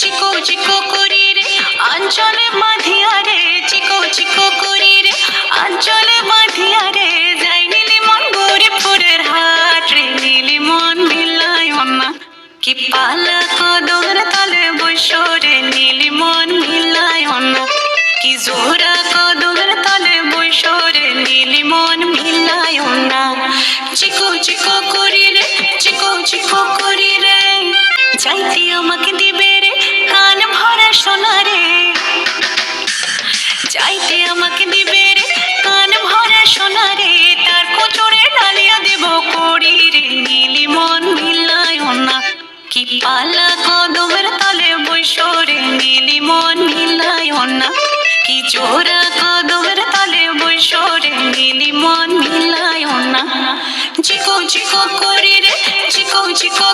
Chicco Chicco করি রে, আঞ্চলে বাঁধিয়া রে, চিকো চিকো করি রে, আঞ্চলে বাঁধিয়া রে, যাই নীলি মন গরিবপুরের হাট রে, নীলি মন মিলাই অন্না কি পালা কদর তলে বৈশরে নীলি মন মিলাই অন্না কি জোড়া কদর তলে বৈশরে নীলি মন মিলাই অন্না চিকো চিকো করি রে, চিকো চিকো করি রে, যাইতে আমাকে দিবে যাইতে আমাকে দিবে রে। কান ভরা সোনা রে, তার কোচরে ডালিয়া দেব করি রে। নীলি মন মিলাই না, কি পালা কদমের তলে বৈশরে নীলি মন মিলাই না, কি জোড়া কদমের তলে বৈশরে নীলি মন মিলাই না। চিকো চিকো করি রে, চিকো চিকো